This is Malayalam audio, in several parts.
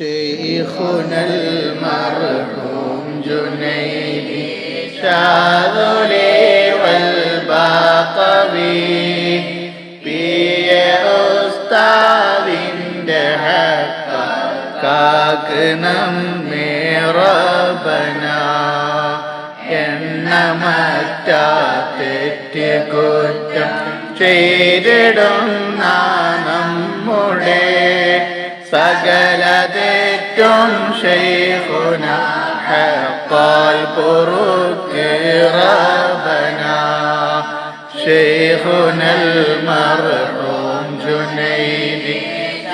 شيخنا المرحوم جنيدي شاذلي والباقبي بي ഉസ്താവിന്റെ ഹക്ക കാക്കണം മേറബന എണ്ണമറ്റാ തെറ്റ് നമ്മുടെ തെറ്റും ശൈഖുന ഹക്കാൽ പൊറുക്ക് റബന شيخنا المرحوم جنيدي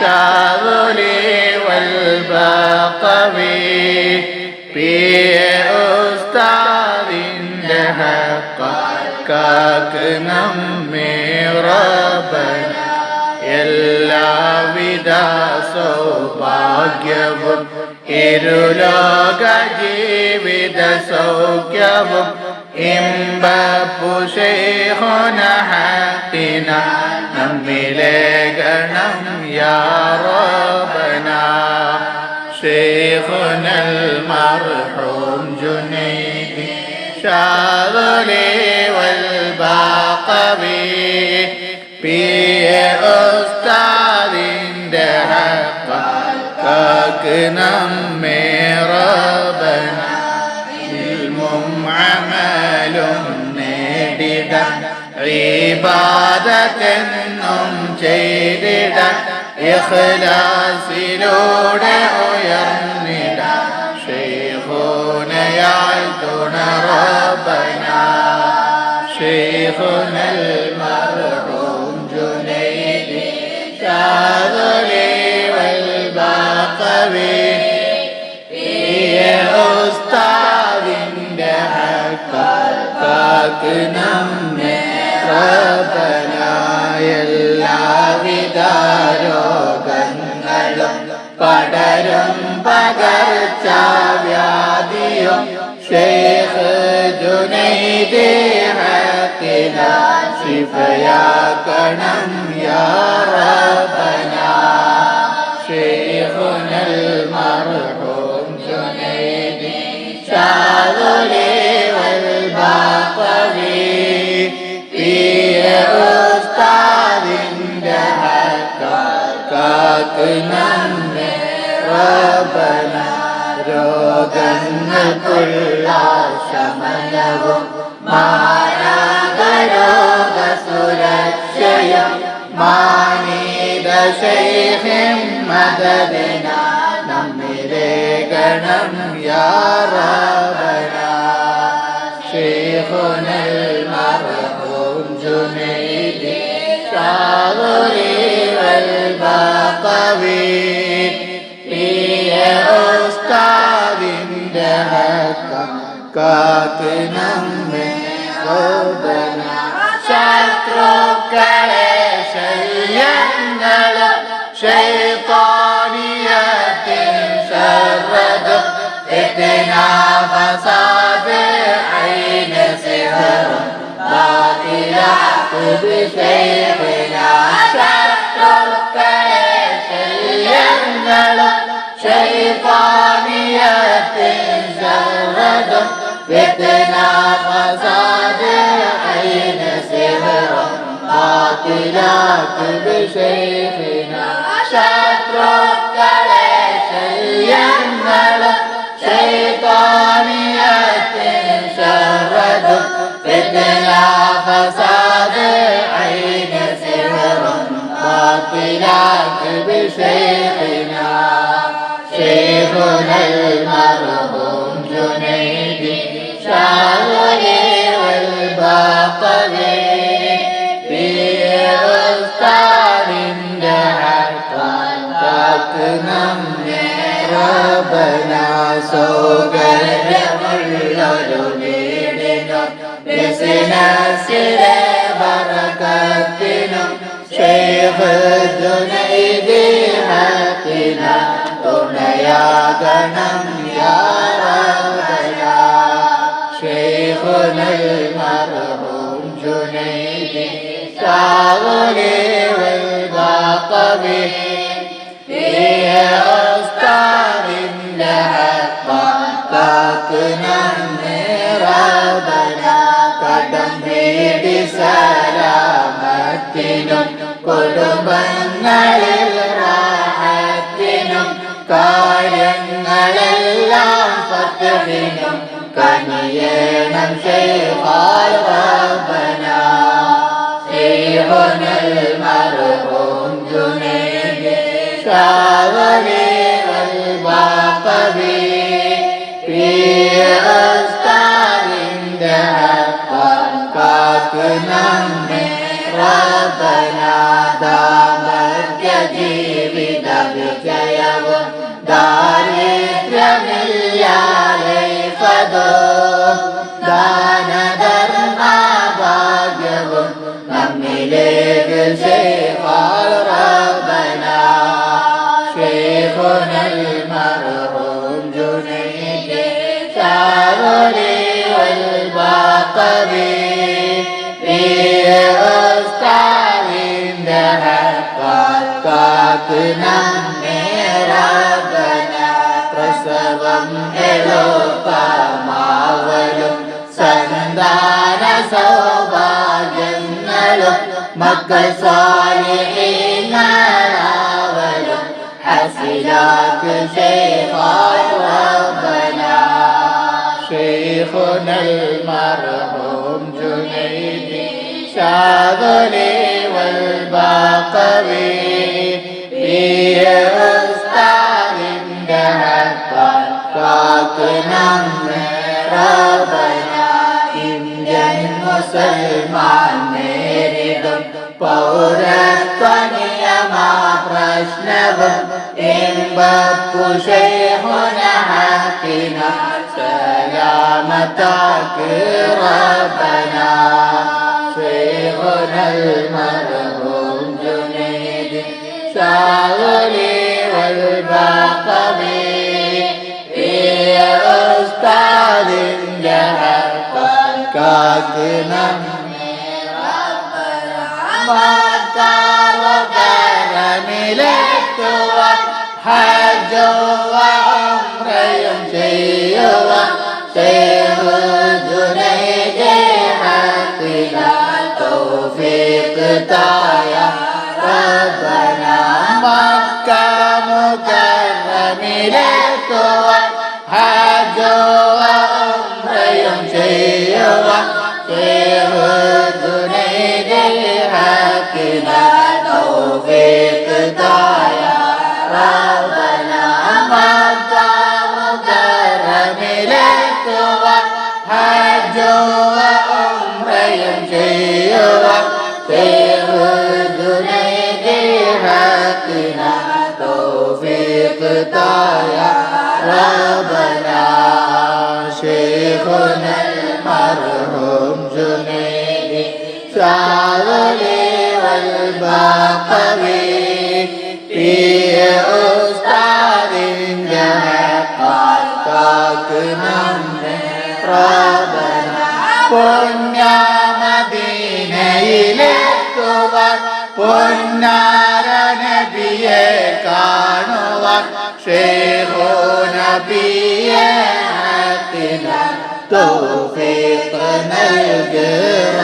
شاذلي والباقوي في أستاذ حق കാക്കണം റബ്ബന എല്ലാവിധ സൗഭാഗ്യവും ഇരുലോക ജീവിത സൗഖ്യവും ഇമ്പുഷേഹോന ഹാത്തിന ഇബാദത്തെന്നും ചെയ്തിട ഇഖ്ലാസിലൂടെ ഉയർന്നിട ഷെയ്ഖുനയാൽ തുണറോപന ഷെയ്ഖുനൽ മർഹൂം നമ്മ രോഗങ്ങളും പടരും പകർച്ചവ്യാധിയും ഷേഖ് ജുനൈദേഹത്തിന ശിഫയാക്കണം യാ കാക്കണം റബ്ബന രോഗങ്ങൾക്കുള്ള ശമനവും മാരാഗരോഗ സുരക്ഷയും മാനീത ശൈഖം മദദന യാറബന കാത്തിനമ്മേ ഗോപന ശത്രുക്കളെ ശല്യങ്ങൾ ഷേത്തോനിയത്തിൻ സർവത് ഇതിനാവസാദ ഐന സിഹർ ബാതില പുതുശൈവിന ശത്രുക്കളെ ശല്യങ്ങൾ ഷേത്തോനിയത്തിൻ تولد فتنة فساد عين سهر باطلات بشيخنا شطرك ليس ينمل شيطانية شرد فتنة فساد عين سهر باطلات بشيخنا شيخنا المرء സൗകര്യമുള്ളൊരു വീടിനും ബിസിനസ്സിലെ വറക്കത്തിനും ശേഖുനൈദീഹത്തിന തുണയാകണം യാറവയ ശേഖുനൽ മറവും ജുനൈദി സാവരേ വൽവാ കവേ ജുനൈദ് കാക്കാക്കുനം മേരാബന പ്രസവം എളുപ്പമാവലും സന്താന സൗഭാഗ്യങ്ങളും മക്കൾ സ്വാലിഹീങ്ങളാവലും ഹസിലാക്ക് സേവാബന ശേഖുനൽ മർഹൂം ജുനൈദി ശാദുനേ والباقوي في أستاذ دهقا കാക്കണം റബ്ബന ഇന്ത്യൻ മുസൽമാൻ നേരിടും പൗരത്വ നിയമാ പ്രശ്നവും എമ്പുഷേഹുനഹത്തിന സലാമത്താക്ക് റബ്ബന ശേഖുനൽ മർഹൂം ജുനൈദ് ഷാവലി വൽ ബാഖവി ഈ ഉസ്താദിന്റെ കാക്കണം മക്കാവകരമിലെത്തുവാൻ ഹജ്ജുവയും ചെയ്യുവാൻ decretar. شاولي والباقوي في أستاذ جهقاكنا ربنا പൊന്നാമദീനയിലെത്തുവാൻ പൊന്നാര നബിയെ കാണുവാൻ ഷേഹോ നബിയെ തൗഫീഖ് നൽകുറബന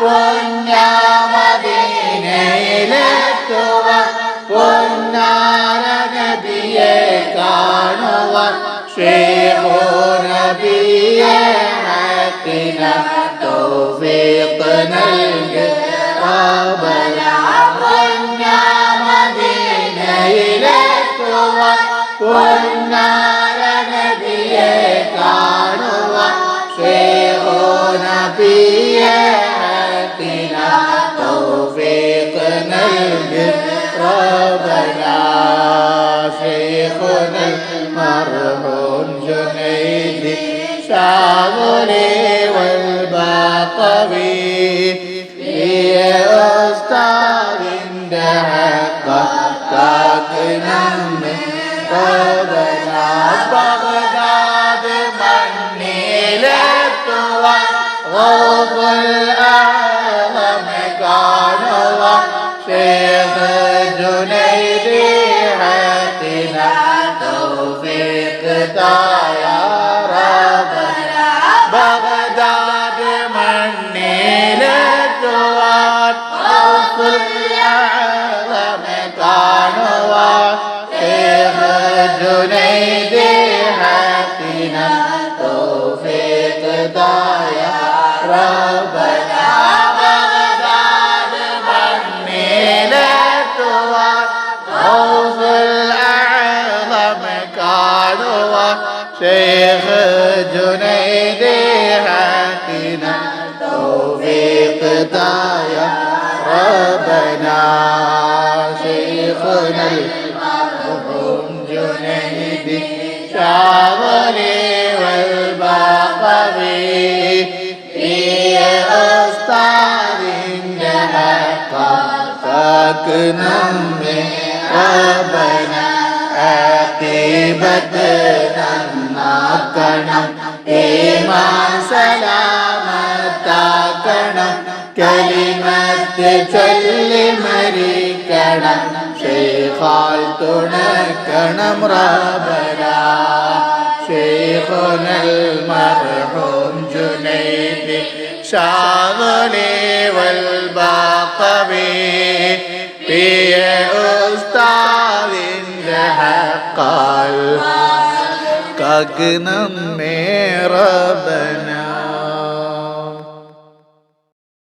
പൊന്നാമദീനയിലെത്തുവാൻ പൊന്നാര നബിയെ കാണുവാൻ ഷേഹോ നബിയെ തൗഫീഖ് നൽകുറബന الأكبر غوث جنيد هاتنا توفيق دايا ربنا شيخنا المرحوم جنيد شاغلي والباقبي في أستاذ جهة ساكنا من ربنا കാണണം ഏമാ സലാമത്താക്കണം. കലിമത്തെ ചൊല്ലി മരിക്കണം. ഷെയ്ഖാൽ തുണക്കണം റബര ഷെയ്ഖുനൽ മർഹൂം ജുനൈദി. ഷാദുലി വൽ ബാഖവി. പിയ ഉസ്താദിന്റെ ഹക്കാൽ. കാക്കണം മേ റബ്ബന